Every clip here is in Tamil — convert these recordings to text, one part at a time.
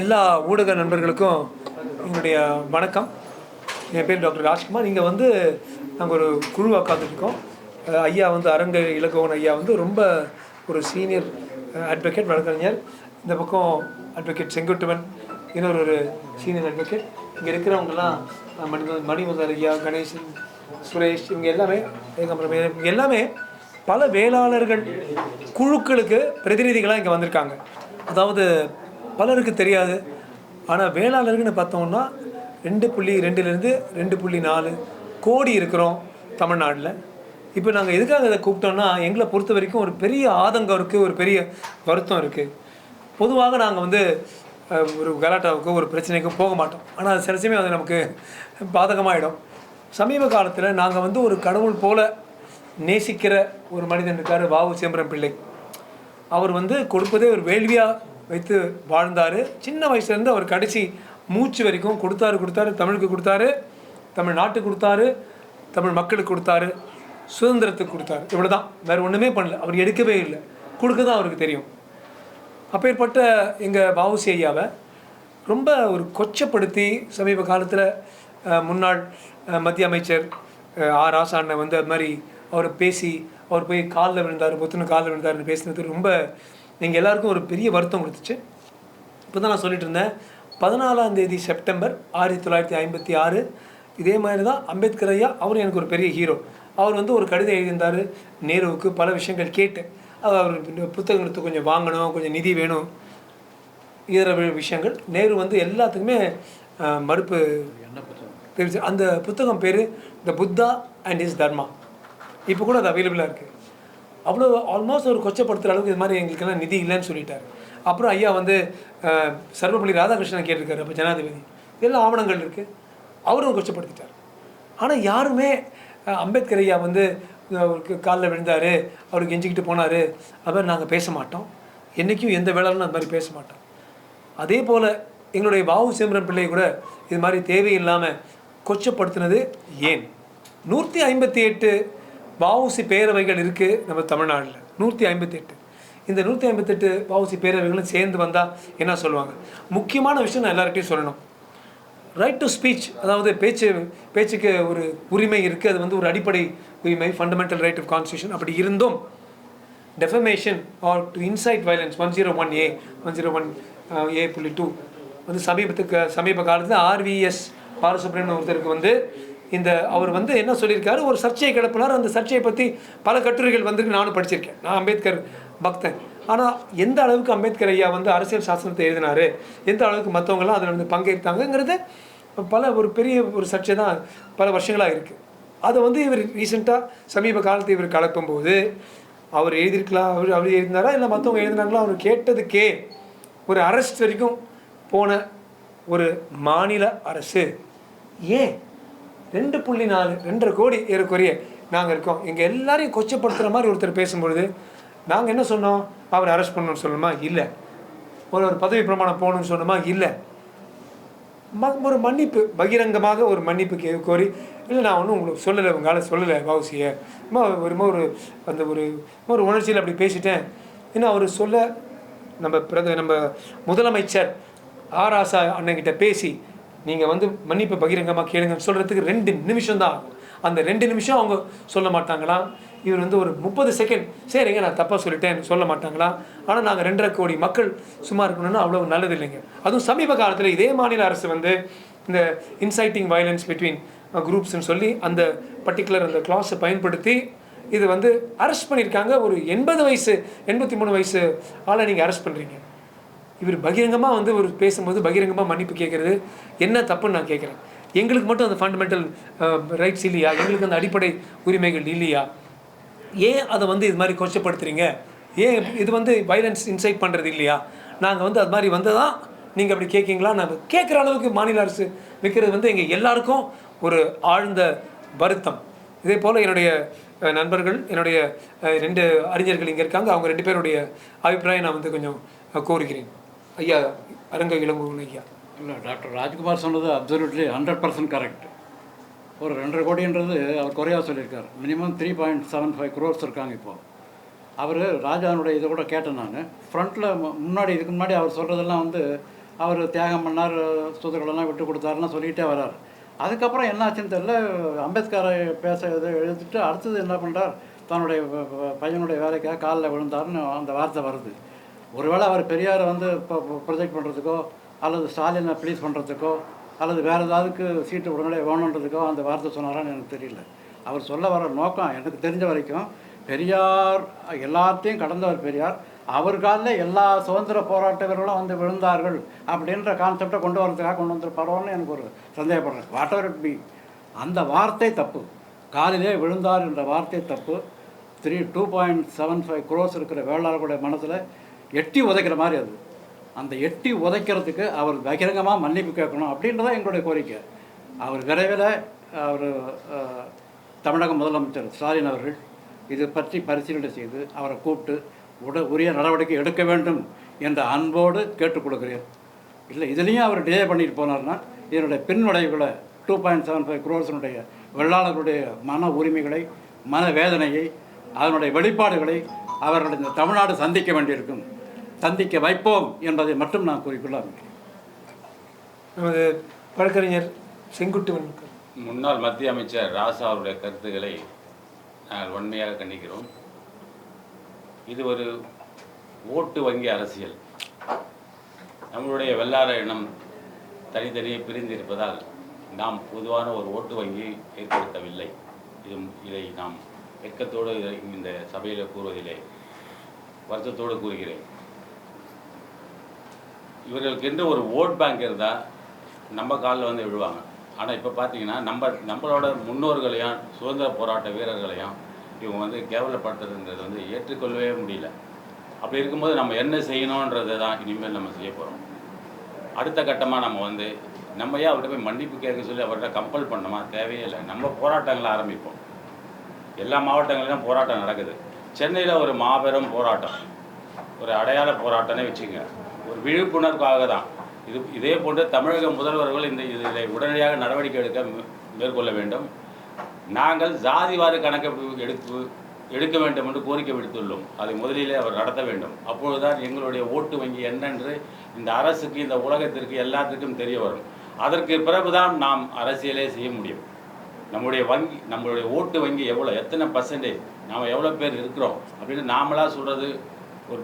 எல்லா ஊடக நண்பர்களுக்கும் எங்களுடைய வணக்கம். என் பேர் டாக்டர் ராஜ்குமார். இங்கே வந்து நாங்கள் ஒரு குழுவாக உட்காந்துருக்கோம் ஐயா வந்து அரங்க இலக்கோவன் ஐயா வந்து ரொம்ப ஒரு சீனியர் அட்வொகேட் வழக்கறிஞர். இந்த பக்கம் அட்வொகேட் செங்குட்டுவன் இன்னொரு ஒரு சீனியர் அட்வொகேட் இங்கே இருக்கிறவங்கெல்லாம் மணி மணிமுதல் ஐயா கணேசன் சுரேஷ் இவங்க எல்லாமே ஏகாம்பரம் இவங்க எல்லாமே பல வேளாளர்கள் குழுக்களுக்கு பிரதிநிதிகளாக இங்கே வந்திருக்காங்க. அதாவது பலருக்கு தெரியாது. ஆனால் வேளாளர்கள்னு பார்த்தோம்னா ரெண்டு புள்ளி ரெண்டுலேருந்து ரெண்டு புள்ளி நாலு கோடி இருக்கிறோம் தமிழ்நாட்டில். இப்போ நாங்கள் எதுக்காக இதை கூப்பிட்டோம்னா எங்களை பொறுத்த வரைக்கும் ஒரு பெரிய ஆதங்கம் இருக்குது ஒரு பெரிய வருத்தம் இருக்குது பொதுவாக நாங்கள் வந்து ஒரு கலாட்டாவுக்கும் ஒரு பிரச்சனைக்கும் போக மாட்டோம். ஆனால் சில சமயம் அது நமக்கு பாதகமாகிடும் சமீப காலத்தில் நாங்கள் வந்து ஒரு கடவுள் போல நேசிக்கிற ஒரு மனிதன் இருக்கார் வாவு சிதம்பரம் பிள்ளை. அவர் வந்து கொடுப்பதே ஒரு வேள்வியாக வைத்து வாழ்ந்தார். சின்ன வயசுலேருந்து அவர் கடைசி மூச்சு வரைக்கும் கொடுத்தாரு கொடுத்தாரு. தமிழுக்கு கொடுத்தாரு தமிழ் நாட்டுக்கு கொடுத்தாரு தமிழ் மக்களுக்கு கொடுத்தாரு சுதந்திரத்துக்கு கொடுத்தாரு. இவ்வளோ தான் வேறு ஒன்றுமே பண்ணல. அவர் எடுக்கவே இல்லை. கொடுக்க தான் அவருக்கு தெரியும். அப்பேற்பட்ட எங்கள் வஉசி ஐயாவை ரொம்ப ஒரு கொச்சப்படுத்தி சமீப காலத்தில் முன்னாள் மத்திய அமைச்சர் ஆர். ஆசாண்ணை வந்து அது மாதிரி அவர் பேசி அவர் போய் காலில் விழுந்தார் பொத்துன்னு காலில் விழுந்தாருன்னு பேசினது ரொம்ப எங்கள் எல்லாருக்கும் ஒரு பெரிய வருத்தம் கொடுத்துச்சு. இப்போ தான் நான் சொல்லிட்டு இருந்தேன். பதினாலாம் தேதி செப்டம்பர் ஆயிரத்தி தொள்ளாயிரத்தி ஐம்பத்தி ஆறு. இதே மாதிரி தான் அம்பேத்கர் ஐயா அவரும் எனக்கு ஒரு பெரிய ஹீரோ அவர் வந்து ஒரு கடிதம் எழுதியிருந்தார். நேருவுக்கு பல விஷயங்கள் கேட்டு அது அவர் இந்த புத்தகம் எடுத்து கொஞ்சம் வாங்கணும் கொஞ்சம் நிதி வேணும் இதர விஷயங்கள். நேரு வந்து எல்லாத்துக்குமே மறுப்பு தெரிவிச்சு அந்த புத்தகம் பேர் the Buddha and his Dharma இப்போ கூட அது அவைலபிளாக இருக்குது அவ்வளோ ஆல்மோஸ்ட் ஒரு கொச்சப்படுத்துகிற அளவுக்கு இது மாதிரி எங்களுக்கெல்லாம் நிதி இல்லைன்னு சொல்லிட்டார். அப்புறம் ஐயா வந்து அஹ், சர்வப்பள்ளி ராதாகிருஷ்ணன் கேட்டிருக்காரு அப்போ ஜனாதிபதி. இதெல்லாம் ஆவணங்கள் இருக்குது அவரும் கொச்சப்படுத்திட்டார். ஆனால் யாருமே அம்பேத்கர் ஐயா வந்து அவருக்கு காலில் விழுந்தார் அவருக்கு எஞ்சிக்கிட்டு போனார் அவர் நாங்கள் பேச மாட்டோம். என்றைக்கும் எந்த வேளாலும் அது மாதிரி பேச மாட்டோம். அதே போல் எங்களுடைய வாவு சிம்ரன் பிள்ளை கூட இது மாதிரி தேவையில்லாமல் கொச்சப்படுத்தினது ஏன்? நூற்றி ஐம்பத்தி எட்டு வஉசி பேரவைகள் இருக்குது நம்ம தமிழ்நாட்டில் நூற்றி ஐம்பத்தெட்டு இந்த நூற்றி ஐம்பத்தெட்டு வஉசி பேரவைகளும் சேர்ந்து வந்தால் என்ன சொல்லுவாங்க? முக்கியமான விஷயம் நான் எல்லார்கிட்டையும் சொல்லணும். ரைட் டு ஸ்பீச் அதாவது பேச்சு பேச்சுக்கு ஒரு உரிமை இருக்குது அது வந்து ஒரு அடிப்படை உரிமை ஃபண்டமெண்டல் ரைட் ஆஃப் கான்ஸ்டியூஷன் அப்படி இருந்தும் defamation or to incite violence one zero one A one zero one A புள்ளி டூ வந்து சமீபத்துக்கு சமீப காலத்தில் ஆர்விஎஸ் பாலசுப்ரமணியன் ஒருத்தருக்கு வந்து இந்த அவர் வந்து என்ன சொல்லியிருக்காரு? ஒரு சர்ச்சையை கிளப்பினார். அந்த சர்ச்சையை பற்றி பல கட்டுரைகள் வந்திருக்கு. நானும் படிச்சிருக்கேன். நான் அம்பேத்கர் பக்தன். ஆனால் எந்த அளவுக்கு அம்பேத்கர் ஐயா வந்து அரசியல் சாசனத்தை எழுதினாரு? எந்த அளவுக்கு மற்றவங்களாம் அதில் வந்து பங்கேற்றாங்கங்கிறது பல ஒரு பெரிய ஒரு சர்ச்சை தான் பல வருஷங்களாக இருக்குது அதை வந்து இவர் ரீசெண்டாக சமீப காலத்தில் இவர் கலப்பும்போது அவர் எழுதியிருக்கலாம். அவர் அவர் எழுதினாரா? இல்லை மற்றவங்க எழுதினாங்களா? அவர் கேட்டதுக்கே ஒரு அரெஸ்ட் வரைக்கும் போன ஒரு மாநில அரசு. ஏன்? ரெண்டு புள்ளி நாலு ரெண்டரை கோடி ஏறக்குறைய நாங்கள் இருக்கோம். எங்கள் எல்லாரையும் கொச்சப்படுத்துகிற மாதிரி ஒருத்தர் பேசும்பொழுது நாங்கள் என்ன சொன்னோம்? அவர் அரெஸ்ட் பண்ணணும்னு சொல்லணுமா இல்லை. ஒரு ஒரு பதவி பிரமாணம் போகணும்னு சொன்னோமா? இல்லை. ம- ஒரு மன்னிப்பு பகிரங்கமாக ஒரு மன்னிப்பு கே கோரி இல்லை நான் ஒன்றும் உங்களுக்கு சொல்லலை உங்களால் சொல்லலை வாவுசியை ஒரு ஒரு அந்த ஒரு ஒரு உணர்ச்சியில் அப்படி பேசிட்டேன். ஏன்னா அவர் சொல்ல நம்ம பிரத நம்ம முதலமைச்சர் ஆராசா அண்ணங்கிட்ட பேசி நீங்கள் வந்து மன்னிப்பு பகிரங்கமாக கேளுங்கன்னு சொல்கிறதுக்கு ரெண்டு நிமிஷம் தான் ஆகும். அந்த ரெண்டு நிமிஷம் அவங்க சொல்ல மாட்டாங்களாம் இவர் வந்து ஒரு முப்பது செகண்ட் சரிங்க நான் தப்பாக சொல்லிட்டேன் சொல்ல மாட்டாங்களா? ஆனால் நாங்கள் ரெண்டரை கோடி மக்கள் சும்மா இருக்கணும்னா அவ்வளோ நல்லது இல்லைங்க அதுவும் சமீப காலத்தில் இதே மாநில அரசு வந்து இந்த இன்சைட்டிங் வயலன்ஸ் பிட்வீன் குரூப்ஸ்னு சொல்லி அந்த பர்டிகுலர் அந்த கிளாஸை பயன்படுத்தி இது வந்து அரெஸ்ட் பண்ணியிருக்காங்க ஒரு எண்பது வயசு எண்பத்தி மூணு வயசு ஆளை நீங்கள் அரெஸ்ட் பண்ணுறீங்க இவர் பகிரங்கமாக வந்து ஒரு பேசும்போது பகிரங்கமாக மன்னிப்பு கேட்குறது என்ன தப்புன்னு நான் கேட்குறேன் எங்களுக்கு மட்டும் அந்த ஃபண்டமெண்டல் ரைட்ஸ் இல்லையா? எங்களுக்கு அந்த அடிப்படை உரிமைகள் இல்லையா? ஏன் அதை வந்து இது மாதிரி கொச்சப்படுத்துறீங்க? ஏன் இது வந்து வைலன்ஸ் இன்சைட் பண்ணுறது இல்லையா? நாங்கள் வந்து அது மாதிரி வந்ததான் நீங்கள் அப்படி கேட்கீங்களா நாங்கள் கேட்குற அளவுக்கு மாநில அரசு வைக்கிறது வந்து எங்கள் எல்லாருக்கும் ஒரு ஆழ்ந்த வருத்தம். இதே போல் என்னுடைய நண்பர்கள் என்னுடைய ரெண்டு அறிஞர்கள் இங்கே இருக்காங்க. அவங்க ரெண்டு பேருடைய அபிப்பிராயம் நான் வந்து கொஞ்சம் கோருகிறேன். ஐயா அரங்க இளங்கோவன் ஐயா. இல்லை டாக்டர் ராஜ்குமார் சொன்னது அப்சல்யூட்லி ஹண்ட்ரட் பர்சன்ட் கரெக்ட் ஒரு ரெண்டரை கோடின்றது அவர் குறையாக சொல்லியிருக்கார். Minimum three point seven five crores இருக்காங்க இப்போது அவர் ராஜானுடைய இதை கூட கேட்டேன் நான். ஃப்ரண்ட்டில் முன்னாடி இதுக்கு முன்னாடி அவர் சொல்கிறதெல்லாம் வந்து அவர் தியாகம் பண்ணார் சொத்துக்களெல்லாம் விட்டு கொடுத்தாருன்னு சொல்லிகிட்டே வரார். அதுக்கப்புறம் என்ன ஆச்சுன்னு தெரியல அம்பேத்கரை பேச இதை எழுதிட்டு அடுத்தது என்ன பண்ணுறார் தன்னுடைய பையனுடைய வேலைக்காக காலில் விழுந்தாருன்னு அந்த வார்த்தை வருது. ஒருவேளை அவர் பெரியாரை வந்து இப்போ ப்ரொஜெக்ட் பண்ணுறதுக்கோ அல்லது ஸ்டாலினை ப்ளீஸ் பண்ணுறதுக்கோ அல்லது வேறு ஏதாவதுக்கு சீட்டு உடனடியாக வேணுன்றதுக்கோ அந்த வார்த்தை சொன்னாரான்னு எனக்கு தெரியல. அவர் சொல்ல வர நோக்கம் எனக்கு தெரிஞ்ச வரைக்கும் பெரியார் எல்லாத்தையும் கடந்தவர் பெரியார். அவர் காலில் எல்லா சுதந்திர போராட்ட வீரர்களும் வந்து விழுந்தார்கள் அப்படின்ற கான்செப்டை கொண்டு வரதுக்காக கொண்டு வந்துருப்பாரோன்னு எனக்கு ஒரு சந்தேகப்படுறேன். வாட் எவர் இட் பி அந்த வார்த்தை தப்பு. காலிலே விழுந்தார் என்ற வார்த்தை தப்பு. Three two point seven five crores இருக்கிற வேளாளர்களுடைய மனசில் எட்டி உதைக்கிற மாதிரி அது. அந்த எட்டி உதைக்கிறதுக்கு அவர் பகிரங்கமாக மன்னிப்பு கேட்கணும் அப்படின்றதான் எங்களுடைய கோரிக்கை. அவர் விரைவில் அவர் தமிழக முதலமைச்சர் ஸ்டாலின் அவர்கள் இது பற்றி பரிசீலனை செய்து அவரை கூப்பிட்டு உட உரிய நடவடிக்கை எடுக்க வேண்டும் என்ற அன்போடு கேட்டுக்கொள்கிறேன் இல்லை இதுலேயும் அவர் டிலே பண்ணிட்டு போனார்னா இதனுடைய பின் டூ பாயிண்ட் செவன் ஃபைவ் குரோர்ஸினுடைய வெள்ளாளர்களுடைய மன உரிமைகளை மன வேதனையை அதனுடைய வெளிப்பாடுகளை அவர்கள் இந்த தமிழ்நாடு சந்திக்க வேண்டியிருக்கும். சந்திக்க வைப்போம் என்பதை மட்டும் நான் விரும்புகிறேன். நமது வழக்கறிஞர் செங்குட்டுவன் முன்னாள் மத்திய அமைச்சர் ராசா அவருடைய கருத்துக்களை நாங்கள் வன்மையாக கண்டிக்கிறோம். இது ஒரு ஓட்டு வங்கி அரசியல். நம்மளுடைய வெள்ளாள இனம் தனித்தனியே பிரிந்திருப்பதால் நாம் பொதுவான ஒரு ஓட்டு வங்கி ஏற்படுத்தவில்லை. இது இதை நாம் வெட்கத்தோடு இதை இந்த சபையில் கூறுவதிலே வருத்தத்தோடு கூறுகிறேன். இவர்களுக்கு எந்த ஒரு ஓட் பேங்க் இருந்தால் நம்ம காலில் வந்து விழுவாங்க. ஆனால் இப்போ பார்த்தீங்கன்னா நம்ம நம்மளோட முன்னோர்களையும் சுதந்திர போராட்ட வீரர்களையும் இவங்க வந்து கேவலப்படுத்துறதுன்றது வந்து ஏற்றுக்கொள்ளவே முடியல. அப்படி இருக்கும்போது நம்ம என்ன செய்யணுன்றதை தான் இனிமேல் நம்ம செய்ய போகிறோம் அடுத்த கட்டமாக நம்ம வந்து நம்ம ஏன் அவர்கிட்ட போய் மன்னிப்பு கேட்க சொல்லி அவர்கிட்ட கம்பல் பண்ணமா தேவையே இல்லை. நம்ம போராட்டங்களை ஆரம்பிப்போம். எல்லா மாவட்டங்களிலும் போராட்டம் நடக்குது. சென்னையில் ஒரு மாபெரும் போராட்டம். ஒரு அடையாள போராட்டம்னே வச்சுக்கோங்க. விழிப்புணர்வாக தான். இது இதே போன்று தமிழக முதல்வர்கள் இந்த இதில் உடனடியாக நடவடிக்கை எடுக்க மேற்கொள்ள வேண்டும். நாங்கள் ஜாதிவாரி கணக்கெடுப்பு எடுத்து எடுக்க வேண்டும் என்று கோரிக்கை விடுத்துள்ளோம். அதை முதலிலே அவர் நடத்த வேண்டும். அப்பொழுதுதான் எங்களுடைய ஓட்டு வங்கி என்னென்று இந்த அரசுக்கு இந்த உலகத்திற்கு எல்லாத்துக்கும் தெரிய வரும். அதற்கு பிறகுதான் நாம் அரசியலே செய்ய முடியும். நம்முடைய வங்கி நம்மளுடைய ஓட்டு வங்கி எவ்வளோ எத்தனை பர்சன்டேஜ் நாம் எவ்வளோ பேர் இருக்கிறோம் அப்படின்னு நாமளாக சொல்கிறது ஒரு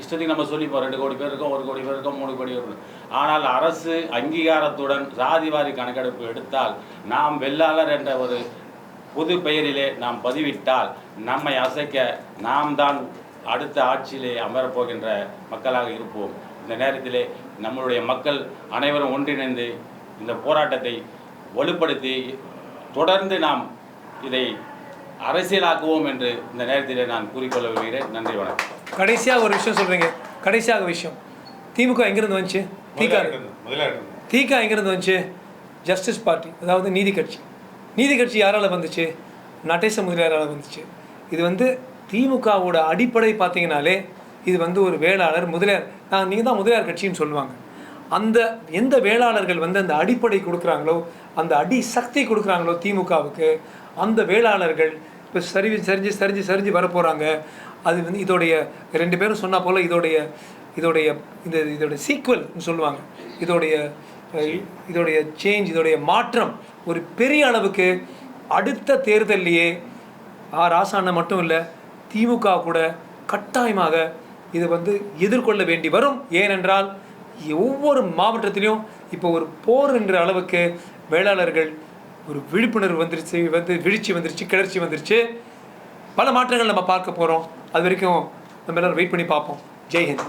இஷ்டத்துக்கு நம்ம சொல்லிப்போம். ரெண்டு கோடி பேர் இருக்கோம் ஒரு கோடி பேர் இருக்கோம் மூணு கோடி பேர் ஆனால் அரசு அங்கீகாரத்துடன் சாதிவாரி கணக்கெடுப்பு எடுத்தால் நாம் வெள்ளாளர் என்ற ஒரு புது பெயரிலே நாம் பதிவிட்டால் நம்மை அசைக்க நாம் தான் அடுத்த ஆட்சியிலே அமரப்போகின்ற மக்களாக இருப்போம். இந்த நேரத்திலே நம்மளுடைய மக்கள் அனைவரும் ஒன்றிணைந்து இந்த போராட்டத்தை வலுப்படுத்தி தொடர்ந்து நாம் இதை அரசியலாக்குவோம் என்று இந்த நேரத்திலே நான் கூறிக்கொள்ள விரும்புகிறேன் நன்றி வணக்கம். கடைசியாக ஒரு விஷயம் சொல்கிறீங்க கடைசியாக விஷயம். திமுக எங்கேருந்து வந்துச்சு? திக திக எங்கேருந்து வந்துச்சு? ஜஸ்டிஸ் பார்ட்டி அதாவது நீதி கட்சி. நீதி கட்சி யாரால் வந்துச்சு? நடேச முதலியாரால் வந்துச்சு. இது வந்து திமுகவோட அடிப்படை பார்த்தீங்கனாலே இது வந்து ஒரு வேளாளர் முதலியார். நான் நீங்கள் தான் முதலியார் கட்சின்னு சொல்லுவாங்க. அந்த எந்த வேளாளர்கள் வந்து அந்த அடிப்படை கொடுக்குறாங்களோ அந்த அடி சக்தி கொடுக்குறாங்களோ திமுகவுக்கு அந்த வேளாளர்கள் இப்போ சரி சரிஞ்சு சரிஞ்சு சரிஞ்சு வரப்போகிறாங்க அது வந்து இதோடைய ரெண்டு பேரும் சொன்னா போல் இதோடைய இதோடைய இந்த இதோடைய சீக்வல்னு சொல்லுவாங்க. இதோடைய இதோடைய சேஞ்ச் இதோடைய மாற்றம் ஒரு பெரிய அளவுக்கு அடுத்த தேர்தல்லையே ஆ ராசாண்ண மட்டும் இல்லை திமுக கூட கட்டாயமாக இது வந்து எதிர்கொள்ள வேண்டி வரும். ஏனென்றால் ஒவ்வொரு மாவட்டத்திலையும் இப்போ ஒரு போர் என்ற அளவுக்கு வேளாளர்கள் ஒரு விழிப்புணர்வு வந்துருச்சு வந்து விழிச்சி வந்துருச்சு கிளர்ச்சி வந்துருச்சு. பல மாற்றங்கள் நம்ம பார்க்க போகிறோம் அது வரைக்கும் நம்ம எல்லாரும் வெயிட் பண்ணி பார்ப்போம். ஜெய்ஹிந்த்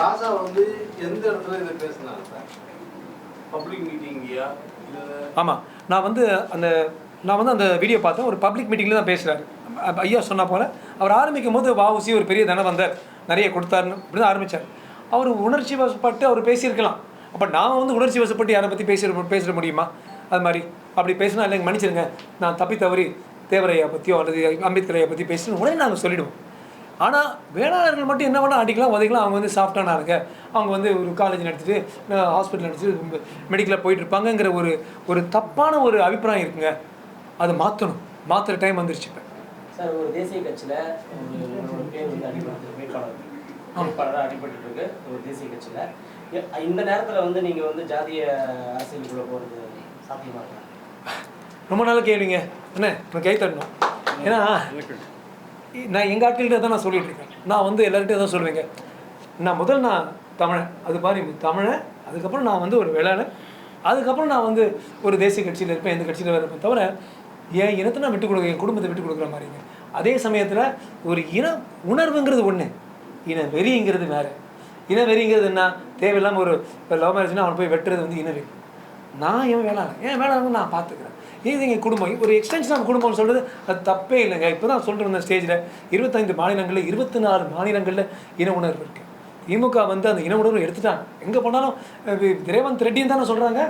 ராஜா வந்து எந்த இடத்துல இதை பேசினாரு சார்? பப்ளிக் மீட்டிங்யா இல்லை ஆமாம் நான் வந்து அந்த நான் வந்து அந்த வீடியோ பார்த்தேன். ஒரு பப்ளிக் மீட்டிங்கில் தான் பேசுகிறாரு ஐயா சொன்னா போல அவர் ஆரம்பிக்கும் போது வாவுசி ஒரு பெரிய தனம் வந்தார். நிறைய கொடுத்தாருன்னு இப்படி தான் ஆரம்பித்தார் அவர் உணர்ச்சி வசப்பட்டு அவர் பேசியிருக்கலாம். அப்போ நான் வந்து உணர்ச்சி வசப்பட்டு யாரை பற்றி பேசிட பேசிட முடியுமா அது மாதிரி அப்படி பேசினா இல்லைங்க மன்னிச்சிருங்க நான் தப்பி தவறி தேவரையா பற்றியோ அல்லது அம்பேத்கரையை பற்றி பேசணும் உடனே நாங்கள் சொல்லிவிடுவோம் ஆனால் வேளாளர்கள் மட்டும் என்ன வேணால் அடிக்கலாம் உதைக்கலாம் அவங்க வந்து சாஃப்டான ஆளுங்க அவங்க வந்து ஒரு காலேஜ் நடத்திட்டு ஹாஸ்பிட்டல் நடத்திட்டு மெடிக்கலில் போயிட்டு இருப்பாங்கங்கிற ஒரு ஒரு தப்பான ஒரு அபிப்பிராயம் இருக்குங்க அதை மாற்றணும் மாற்றுற டைம் வந்துருச்சு இப்போ சார் ஒரு தேசிய கட்சியில் பேர் வந்து வேட்பாளர் வேட்பாளராக அடிபட்டு இருக்கு ஒரு தேசிய கட்சியில். இந்த நேரத்தில் வந்து நீங்கள் வந்து ஜாதிய அரசியலுக்குள்ள போகிறது சாத்தியமா இருக்கா? ரொம்ப நாள் கேள்விங்க என்ன? நான் கை தட்டணும். ஏன்னா நான் எங்கள் ஆட்கள்கிட்ட தான் நான் சொல்லிட்டு இருக்கேன். நான் வந்து எல்லார்கிட்டையும் தான் சொல்லுவேங்க. நான் முதல் நான் தமிழன். அது மாதிரி தமிழன் அதுக்கப்புறம் நான் வந்து ஒரு வேளாளன் அதுக்கப்புறம் நான் வந்து ஒரு தேசிய கட்சியில் இருப்பேன் எந்த கட்சியில் இருப்பேன் தவிர என் இனத்தை நான் விட்டு கொடுக்க என் குடும்பத்தை விட்டு கொடுக்குற மாதிரிங்க. அதே சமயத்தில் ஒரு இன உணர்வுங்கிறது ஒன்று இனவெறிங்கிறது வேறு. இனவெறிங்கிறது என்ன? தேவையில்லாமல் ஒரு லவ் மேரேஜ்னா அவனை போய் வெட்டுறது வந்து இனவெறி. நான் என் வேளாண் என் வேளாண் நான் பார்த்துக்கிறேன். இது எங்கள் குடும்பம். ஒரு எக்ஸ்டென்ஷன் ஆஃப் குடும்பம்னு சொல்கிறது அது தப்பே இல்லைங்க. இப்போ தான் சொல்லிட்டு இருந்த ஸ்டேஜில் இருபத்தைந்து மாநிலங்களில் இருபத்தி நாலு மாநிலங்களில் இன உணர்வு இருக்குது திமுக வந்து அந்த இன உணர்வு எடுத்துட்டாங்க. எங்கே போனாலும் ரேவந்த் ரெட்டின்னு தானே சொல்கிறாங்க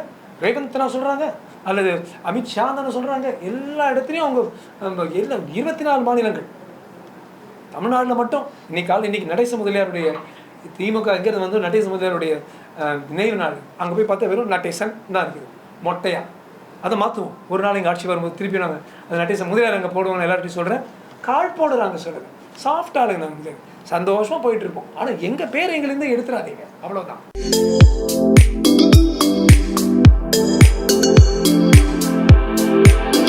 ரேவந்த் தானே சொல்கிறாங்க அல்லது அமித்ஷா தானே சொல்கிறாங்க எல்லா இடத்துலையும் அவங்க எல்லா இருபத்தி நாலு மாநிலங்கள். தமிழ்நாட்டில் மட்டும் இன்னைக்கு காலையில் இன்னைக்கு நடேச முதலியாருடைய திமுக இங்கிறது வந்து நடேச முதலியாருடைய அஹ், நினைவு நாள்? அங்கே போய் பார்த்தா வெறும் நடேசன் தான் இருக்குது. மொட்டையா. அதை மாற்றுவோம் ஒரு நாள் எங்கள் ஆட்சி வரும்போது திருப்பி நாங்கள் அந்த நடேசன் முதலியார் அங்கே போடுவோம் எல்லார்ட்டையும் சொல்கிறேன் கால் போடுறாங்க சொல்கிறேன் சாஃப்டாக ஆளுங்க நாங்கள் சந்தோஷமாக போயிட்டு இருப்போம். ஆனால் எங்கள் பேர் எங்கேருந்து எடுத்துடாதீங்க. அவ்வளோதான்